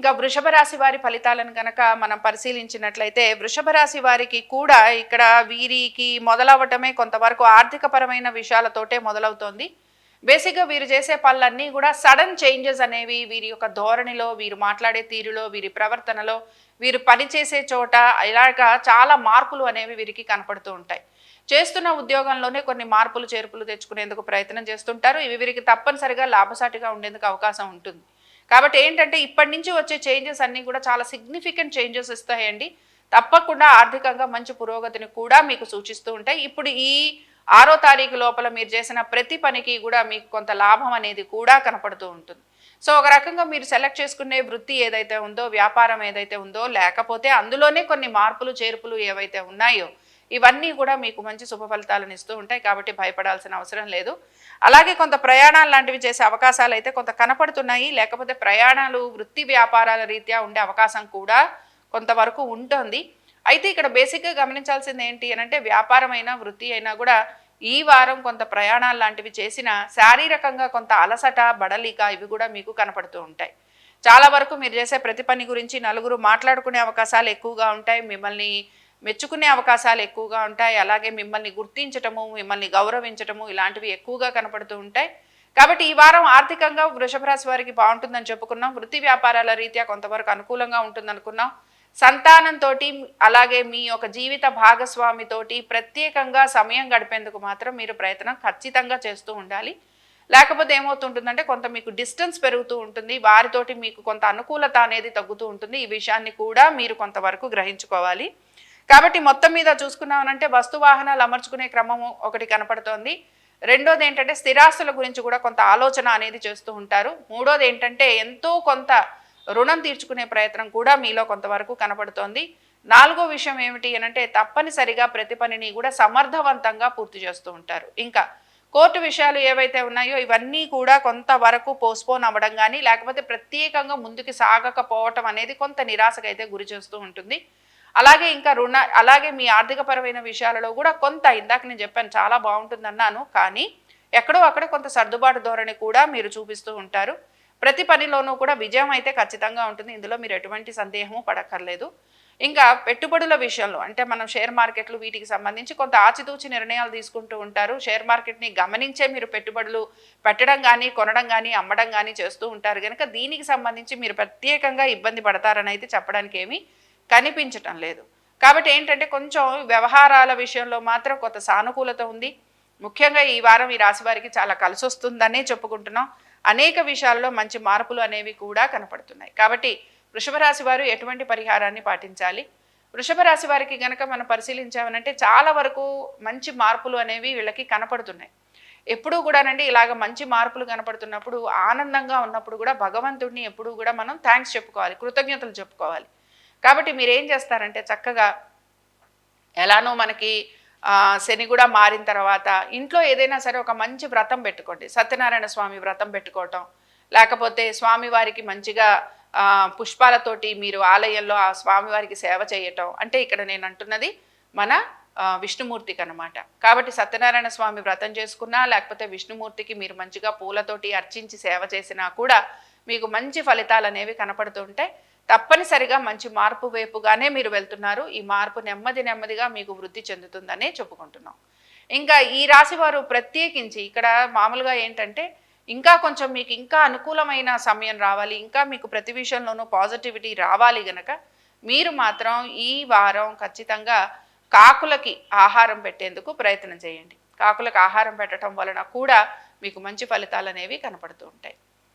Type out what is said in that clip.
ఇంకా వృషభ రాశి వారి ఫలితాలను కనుక మనం పరిశీలించినట్లయితే వృషభ రాశి వారికి కూడా ఇక్కడ వీరికి మొదలవటమే కొంతవరకు ఆర్థికపరమైన విషయాలతోటే మొదలవుతోంది. బేసిక్గా వీరు చేసే పనులన్నీ కూడా సడన్ చేంజెస్ అనేవి వీరి యొక్క ధోరణిలో వీరు మాట్లాడే తీరులో వీరి ప్రవర్తనలో వీరు పనిచేసే చోట ఇలాగా చాలా మార్పులు అనేవి వీరికి కనపడుతూ ఉంటాయి. చేస్తున్న ఉద్యోగంలోనే కొన్ని మార్పులు చేర్పులు తెచ్చుకునేందుకు ప్రయత్నం చేస్తుంటారు. ఇవి వీరికి తప్పనిసరిగా లాభసాటిగా ఉండేందుకు అవకాశం ఉంటుంది. కాబట్టి ఏంటంటే ఇప్పటి నుంచి వచ్చే చేంజెస్ అన్నీ కూడా చాలా సిగ్నిఫికెంట్ చేంజెస్ ఇస్తాయండి. తప్పకుండా ఆర్థికంగా మంచి పురోగతిని కూడా మీకు సూచిస్తూ ఉంటాయి. ఇప్పుడు ఈ ఆరో తారీఖు లోపల మీరు చేసిన ప్రతి పనికి కూడా మీకు కొంత లాభం అనేది కూడా కనపడుతూ ఉంటుంది. సో ఒక రకంగా మీరు సెలెక్ట్ చేసుకునే వృత్తి ఏదైతే ఉందో వ్యాపారం ఏదైతే ఉందో లేకపోతే అందులోనే కొన్ని మార్పులు చేర్పులు ఏవైతే ఉన్నాయో ఇవన్నీ కూడా మీకు మంచి శుభ ఫలితాలను ఇస్తూ ఉంటాయి కాబట్టి భయపడాల్సిన అవసరం లేదు. అలాగే కొంత ప్రయాణాలు లాంటివి చేసే అవకాశాలు అయితే కొంత కనపడుతున్నాయి. లేకపోతే ప్రయాణాలు వృత్తి వ్యాపారాల రీత్యా ఉండే అవకాశం కూడా కొంతవరకు ఉంటుంది. అయితే ఇక్కడ బేసిక్గా గమనించాల్సింది ఏంటి అని అంటే వ్యాపారమైనా వృత్తి అయినా కూడా ఈ వారం కొంత ప్రయాణాలు లాంటివి చేసిన శారీరకంగా కొంత అలసట బడలిక ఇవి కూడా మీకు కనపడుతూ ఉంటాయి. చాలా వరకు మీరు చేసే ప్రతి పని గురించి నలుగురు మాట్లాడుకునే అవకాశాలు ఎక్కువగా ఉంటాయి. మిమ్మల్ని మెచ్చుకునే అవకాశాలు ఎక్కువగా ఉంటాయి. అలాగే మిమ్మల్ని గుర్తించటము మిమ్మల్ని గౌరవించటము ఇలాంటివి ఎక్కువగా కనపడుతూ ఉంటాయి. కాబట్టి ఈ వారం ఆర్థికంగా వృషభ రాశి వారికి బాగుంటుందని చెప్పుకున్నాం. వృత్తి వ్యాపారాల రీత్యా కొంతవరకు అనుకూలంగా ఉంటుందనుకున్నాం. సంతానంతో అలాగే మీ యొక్క జీవిత భాగస్వామితోటి ప్రత్యేకంగా సమయం గడిపేందుకు మాత్రం మీరు ప్రయత్నం ఖచ్చితంగా చేస్తూ ఉండాలి. లేకపోతే ఏమవుతుంటుందంటే కొంత మీకు డిస్టెన్స్ పెరుగుతూ ఉంటుంది. వారితోటి మీకు కొంత అనుకూలత అనేది తగ్గుతూ ఉంటుంది. ఈ విషయాన్ని కూడా మీరు కొంతవరకు గ్రహించుకోవాలి. కాబట్టి మొత్తం మీద చూసుకున్నామనంటే వస్తు వాహనాలు అమర్చుకునే క్రమము ఒకటి కనపడుతోంది. రెండోది ఏంటంటే స్థిరాస్తుల గురించి కూడా కొంత ఆలోచన అనేది చేస్తూ ఉంటారు. మూడోది ఏంటంటే ఎంతో కొంత రుణం తీర్చుకునే ప్రయత్నం కూడా మీలో కొంతవరకు కనపడుతోంది. నాలుగో విషయం ఏమిటి అనంటే తప్పనిసరిగా ప్రతి పనిని కూడా సమర్థవంతంగా పూర్తి చేస్తూ ఉంటారు. ఇంకా కోర్టు విషయాలు ఏవైతే ఉన్నాయో ఇవన్నీ కూడా కొంతవరకు పోస్ట్పోన్ అవ్వడం కానీ లేకపోతే ప్రత్యేకంగా ముందుకు సాగకపోవటం అనేది కొంత నిరాశకైతే గురి చేస్తూ ఉంటుంది. అలాగే ఇంకా రుణ అలాగే మీ ఆర్థికపరమైన విషయాలలో కూడా కొంత ఇందాక నేను చెప్పాను చాలా బాగుంటుంది అన్నాను కానీ ఎక్కడో అక్కడ కొంత సర్దుబాటు ధోరణి కూడా మీరు చూపిస్తూ ఉంటారు. ప్రతి పనిలోనూ కూడా విజయం అయితే ఖచ్చితంగా ఉంటుంది. ఇందులో మీరు ఎటువంటి సందేహము పడక్కర్లేదు. ఇంకా పెట్టుబడుల విషయంలో అంటే మనం షేర్ మార్కెట్లు వీటికి సంబంధించి కొంత ఆచితూచి నిర్ణయాలు తీసుకుంటూ ఉంటారు. షేర్ మార్కెట్ని గమనించే మీరు పెట్టుబడులు పెట్టడం కానీ కొనడం కానీ అమ్మడం కానీ చేస్తూ ఉంటారు. కనుక దీనికి సంబంధించి మీరు ప్రత్యేకంగా ఇబ్బంది పడతారని అయితే చెప్పడానికి ఏమీ కనిపించటం లేదు. కాబట్టి ఏంటంటే కొంచెం వ్యవహారాల విషయంలో మాత్రం కొంత సానుకూలత ఉంది. ముఖ్యంగా ఈ వారం ఈ రాశి వారికి చాలా కలిసి వస్తుందనే చెప్పుకుంటున్నాం. అనేక విషయాల్లో మంచి మార్పులు అనేవి కూడా కనపడుతున్నాయి. కాబట్టి వృషభ రాశి వారు ఎటువంటి పరిహారాన్ని పాటించాలి? వృషభ రాశి వారికి గనక మనం పరిశీలించామనంటే చాలా వరకు మంచి మార్పులు అనేవి వీళ్ళకి కనపడుతున్నాయి. ఎప్పుడూ కూడానండి ఇలాగ మంచి మార్పులు కనపడుతున్నప్పుడు ఆనందంగా ఉన్నప్పుడు కూడా భగవంతుడిని ఎప్పుడూ కూడా మనం థ్యాంక్స్ చెప్పుకోవాలి కృతజ్ఞతలు చెప్పుకోవాలి. కాబట్టి మీరు ఏం చేస్తారంటే చక్కగా ఎలానో మనకి శని కూడా మారిన తర్వాత ఇంట్లో ఏదైనా సరే ఒక మంచి వ్రతం పెట్టుకోండి. సత్యనారాయణ స్వామి వ్రతం పెట్టుకోవటం. లేకపోతే స్వామివారికి మంచిగా పుష్పాలతోటి మీరు ఆలయంలో ఆ స్వామివారికి సేవ చేయటం. అంటే ఇక్కడ నేను అంటున్నది మన విష్ణుమూర్తికి అనమాట కాబట్టి సత్యనారాయణ స్వామి వ్రతం చేసుకున్నా లేకపోతే విష్ణుమూర్తికి మీరు మంచిగా పూలతోటి అర్చించి సేవ చేసినా కూడా మీకు మంచి ఫలితాలు అనేవి కనపడుతుంటాయి తప్పనిసరిగా మంచి మార్పు వైపుగానే మీరు వెళ్తున్నారు. ఈ మార్పు నెమ్మది నెమ్మదిగా మీకు వృద్ధి చెందుతుందనే చెప్పుకుంటున్నాం. ఇంకా ఈ రాశి వారు ప్రత్యేకించి ఇక్కడ మామూలుగా ఏంటంటే ఇంకా కొంచెం మీకు ఇంకా అనుకూలమైన సమయం రావాలి ఇంకా మీకు ప్రతి విషయంలోనూ పాజిటివిటీ రావాలి గనక మీరు మాత్రం ఈ వారం ఖచ్చితంగా కాకులకి ఆహారం పెట్టేందుకు ప్రయత్నం చేయండి. కాకులకు ఆహారం పెట్టడం వలన కూడా మీకు మంచి ఫలితాలు అనేవి కనపడుతూ ఉంటాయి.